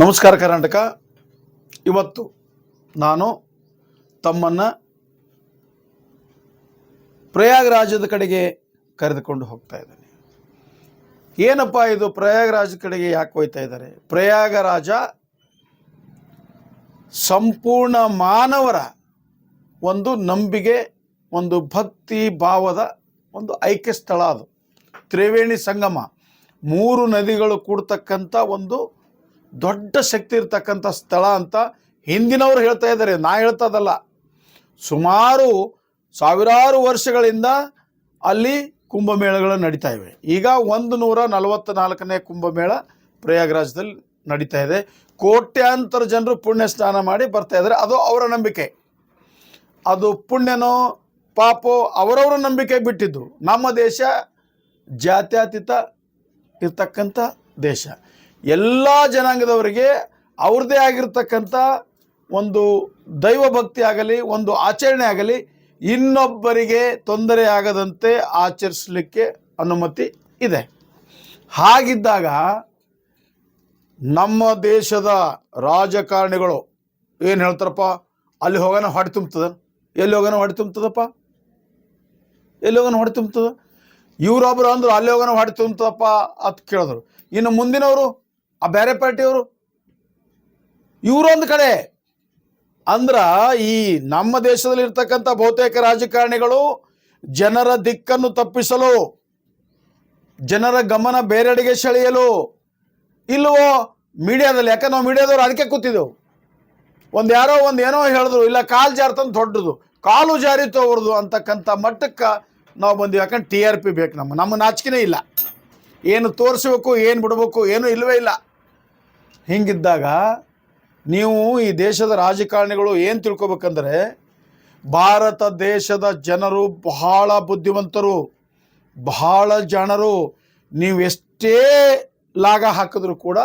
ನಮಸ್ಕಾರ ಕರ್ನಾಟಕ. ಇವತ್ತು ನಾನು ತಮ್ಮನ್ನು ಪ್ರಯಾಗರಾಜದ ಕಡೆಗೆ ಕರೆದುಕೊಂಡು ಹೋಗ್ತಾ ಇದ್ದೇನೆ. ಏನಪ್ಪ ಇದು ಪ್ರಯಾಗರಾಜದ ಕಡೆಗೆ ಯಾಕೆ ಹೋಗ್ತಾ ಇದ್ದಾರೆ? ಪ್ರಯಾಗರಾಜ ಸಂಪೂರ್ಣ ಮಾನವರ ಒಂದು ನಂಬಿಕೆ, ಒಂದು ಭಕ್ತಿ ಭಾವದ ಒಂದು ಐಕ್ಯ ಸ್ಥಳ ಅದು. ತ್ರಿವೇಣಿ ಸಂಗಮ, ಮೂರು ನದಿಗಳು ಕೂಡ್ತಕ್ಕಂಥ ಒಂದು ದೊಡ್ಡ ಶಕ್ತಿ ಇರ್ತಕ್ಕಂಥ ಸ್ಥಳ ಅಂತ ಹಿಂದಿನವರು ಹೇಳ್ತಾ ಇದ್ದಾರೆ. ನಾ ಹೇಳ್ತದಲ್ಲ. ಸುಮಾರು ಸಾವಿರಾರು ವರ್ಷಗಳಿಂದ ಅಲ್ಲಿ ಕುಂಭಮೇಳಗಳು ನಡೀತಾ ಇವೆ. ಈಗ ಒಂದು ನೂರ ನಲವತ್ತ ನಾಲ್ಕನೇ ಕುಂಭಮೇಳ ಪ್ರಯಾಗರಾಜದಲ್ಲಿ ನಡೀತಾ ಇದೆ. ಕೋಟ್ಯಾಂತರ ಜನರು ಪುಣ್ಯ ಸ್ನಾನ ಮಾಡಿ ಬರ್ತಾ ಇದ್ದಾರೆ. ಅದು ಅವರ ನಂಬಿಕೆ. ಅದು ಪುಣ್ಯನೋ ಪಾಪೋ ಅವರವರ ನಂಬಿಕೆ ಬಿಟ್ಟಿದ್ದು. ನಮ್ಮ ದೇಶ ಜಾತ್ಯತೀತ ಇರ್ತಕ್ಕಂಥ ದೇಶ. ಎಲ್ಲ ಜನಾಂಗದವರಿಗೆ ಅವ್ರದ್ದೇ ಆಗಿರ್ತಕ್ಕಂಥ ಒಂದು ದೈವ ಭಕ್ತಿ ಆಗಲಿ, ಒಂದು ಆಚರಣೆ ಆಗಲಿ, ಇನ್ನೊಬ್ಬರಿಗೆ ತೊಂದರೆ ಆಗದಂತೆ ಆಚರಿಸಲಿಕ್ಕೆ ಅನುಮತಿ ಇದೆ. ಹಾಗಿದ್ದಾಗ ನಮ್ಮ ದೇಶದ ರಾಜಕಾರಣಿಗಳು ಏನು ಹೇಳ್ತಾರಪ್ಪ? ಅಲ್ಲಿ ಹೋಗೋಣ ಹೊಡೆ ತುಂಬ್ತದ? ಎಲ್ಲಿ ಹೋಗೋಣ ಹೊಡೆ ತುಂಬ್ತದಪ್ಪ? ಎಲ್ಲಿ ಹೋಗೋಣ ಹೊಡೆ ತುಂಬ್ತದ? ಇವರೊಬ್ಬರು ಅಂದರು ಅಲ್ಲಿ ಹೋಗೋಣ ಹೊಡೆ ತುಂಬ್ತದಪ್ಪ ಅಂತ ಕೇಳಿದ್ರು. ಇನ್ನು ಮುಂದಿನವರು? ಆ ಬೇರೆ ಪಾರ್ಟಿಯವರು ಇವರೊಂದು ಕಡೆ. ಅಂದ್ರ ಈ ನಮ್ಮ ದೇಶದಲ್ಲಿ ಇರ್ತಕ್ಕಂಥ ಬಹುತೇಕ ರಾಜಕಾರಣಿಗಳು ಜನರ ದಿಕ್ಕನ್ನು ತಪ್ಪಿಸಲು, ಜನರ ಗಮನ ಬೇರೆಡೆಗೆ ಸೆಳೆಯಲು ಇಲ್ಲವೋ ಮೀಡಿಯಾದಲ್ಲಿ? ಯಾಕಂದ್ರೆ ನಾವು ಮೀಡಿಯಾದವ್ರು ಅದಕ್ಕೆ ಕೂತಿದ್ದೆವು. ಒಂದು ಯಾರೋ ಒಂದು ಏನೋ ಹೇಳಿದ್ರು, ಇಲ್ಲ ಕಾಲು ಜಾರ್ತಂದು ದೊಡ್ಡದು. ಕಾಲು ಜಾರಿತು ಅವ್ರದ್ದು ಅಂತಕ್ಕಂಥ ಮಟ್ಟಕ್ಕೆ ನಾವು ಬಂದ್ವಿ. ಯಾಕಂದ್ರೆ ಟಿ ಆರ್ ಪಿ ಬೇಕು ನಮ್ಮ ನಮ್ಮ ನಾಚಿಕೆನೇ ಇಲ್ಲ. ಏನು ತೋರಿಸ್ಬೇಕು, ಏನು ಬಿಡಬೇಕು, ಏನೂ ಇಲ್ಲವೇ ಇಲ್ಲ. ಹಿಂಗಿದ್ದಾಗ ನೀವು ಈ ದೇಶದ ರಾಜಕಾರಣಿಗಳು ಏನು ತಿಳ್ಕೊಬೇಕಂದ್ರೆ ಭಾರತ ದೇಶದ ಜನರು ಬಹಳ ಬುದ್ಧಿವಂತರು, ಬಹಳ ಜನರು ನೀವು ಎಷ್ಟೇ ಲಾಗ ಹಾಕಿದ್ರು ಕೂಡ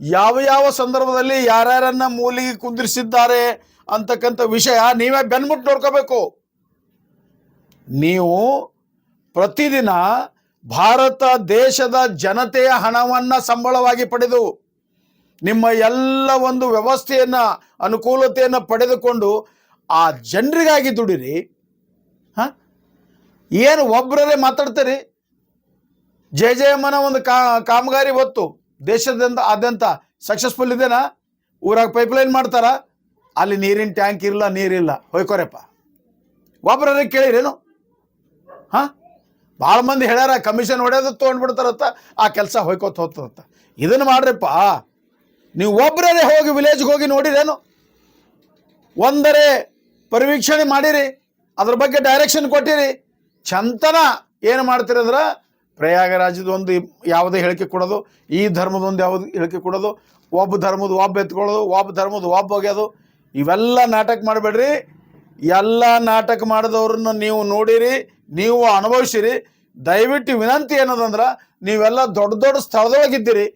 ಯಾವ ಯಾವ ಸಂದರ್ಭದಲ್ಲಿ ಯಾರ್ಯಾರನ್ನ ಮೂಲಿಗೆ ಕುಂದಿರಿಸಿದ್ದಾರೆ ಅಂತಕ್ಕಂಥ ವಿಷಯ ನೀವೇ ಬೆನ್ಮುಟ್ಟು ನೋಡ್ಕೋಬೇಕು. ನೀವು ಪ್ರತಿದಿನ ಭಾರತ ದೇಶದ ಜನತೆಯ ಹಣವನ್ನು ಸಂಬಳವಾಗಿ ಪಡೆದು ನಿಮ್ಮ ಎಲ್ಲ ಒಂದು ವ್ಯವಸ್ಥೆಯನ್ನು, ಅನುಕೂಲತೆಯನ್ನು ಪಡೆದುಕೊಂಡು ಆ ಜನರಿಗಾಗಿ ದುಡಿರಿ. ಹಾಂ? ಏನು ಒಬ್ಬರಲ್ಲೇ ಮಾತಾಡ್ತೀರಿ? ಜಯ ಜಯಮ್ಮನ ಒಂದು ಕಾ, ಕಾಮಗಾರಿ ಹೊತ್ತು ದೇಶದಿಂದ ಆದ್ಯಂತ ಸಕ್ಸಸ್ಫುಲ್ ಇದೆನಾ? ಊರಾಗ ಪೈಪ್ಲೈನ್ ಮಾಡ್ತಾರ? ಅಲ್ಲಿ ನೀರಿನ ಟ್ಯಾಂಕ್ ಇರಲ್ಲ ನೀರಿಲ್ಲ. ಹೊಯ್ಕೊರಪ್ಪ ಒಬ್ಬರೇ ಕೇಳಿರೇನು? ಹಾಂ? ಭಾಳ ಮಂದಿ ಹೇಳ್ಯಾರ ಕಮಿಷನ್ ಹೊಡೆಯೋದು ತೊಗೊಂಡ್ಬಿಡ್ತಾರತ್ತ ಆ ಕೆಲಸ ಹೊಯ್ಕೋತ ಹೋಗ್ತದತ್ತ. ಇದನ್ನು ಮಾಡ್ರಿಪ್ಪ. ನೀವು ಒಬ್ಬರೇ ಹೋಗಿ ವಿಲೇಜ್ಗೆ ಹೋಗಿ ನೋಡಿರೇನು? ಒಂದರೆ ಪರಿವೀಕ್ಷಣೆ ಮಾಡಿರಿ, ಅದ್ರ ಬಗ್ಗೆ ಡೈರೆಕ್ಷನ್ ಕೊಟ್ಟಿರಿ. ಚಂತನ ಏನು ಮಾಡ್ತೀರಿ ಅಂದ್ರೆ ಪ್ರಯಾಗರಾಜದ ಒಂದು ಯಾವುದೇ ಹೇಳಿಕೆ ಕೊಡೋದು, ಈ ಧರ್ಮದ ಒಂದು ಯಾವುದು ಹೇಳಿಕೆ ಕೊಡೋದು, ಒಬ್ಬ ಧರ್ಮದ ಒಬ್ಬ ಎತ್ಕೊಳ್ಳೋದು, ಒಬ್ಬ ಧರ್ಮದ ಒಬ್ಬ ಹೋಗ್ಯೋದು, ಇವೆಲ್ಲ ನಾಟಕ ಮಾಡಬೇಡ್ರಿ. ಎಲ್ಲ ನಾಟಕ ಮಾಡಿದವ್ರನ್ನ ನೀವು ನೋಡಿರಿ, ನೀವು ಅನುಭವಿಸಿರಿ. ದಯವಿಟ್ಟು ವಿನಂತಿ ಏನದಂದ್ರೆ, ನೀವೆಲ್ಲ ದೊಡ್ಡ ದೊಡ್ಡ ಸ್ಥಳದೊಳಗಿದ್ದೀರಿ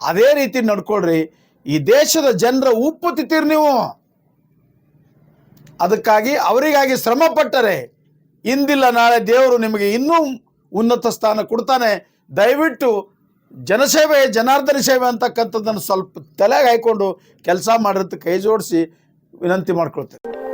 ಅದೇ ರೀತಿ ನಡ್ಕೊಳ್ರಿ, ಈ ದೇಶದ ಜನರ ಉಪ್ಪು ತಿತ್ತೀರಿ ನೀವು. ಅದಕ್ಕಾಗಿ ಅವರಿಗಾಗಿ ಶ್ರಮ ಪಟ್ಟರೆ ಇಂದಿಲ್ಲ ನಾಳೆ ದೇವರು ನಿಮಗೆ ಇನ್ನೂ ಉನ್ನತ ಸ್ಥಾನ ಕೊಡ್ತಾನೆ. ದಯವಿಟ್ಟು ಜನಸೇವೆ, ಜನಾರ್ದನ ಸೇವೆ ಅಂತಕ್ಕಂಥದ್ದನ್ನು ಸ್ವಲ್ಪ ತಲೆಗೆ ಹಾಯ್ಕೊಂಡು ಕೆಲಸ ಮಾಡಿರೋದಕ್ಕೆ ಕೈ ಜೋಡಿಸಿ ವಿನಂತಿ ಮಾಡ್ಕೊಳ್ತೇನೆ.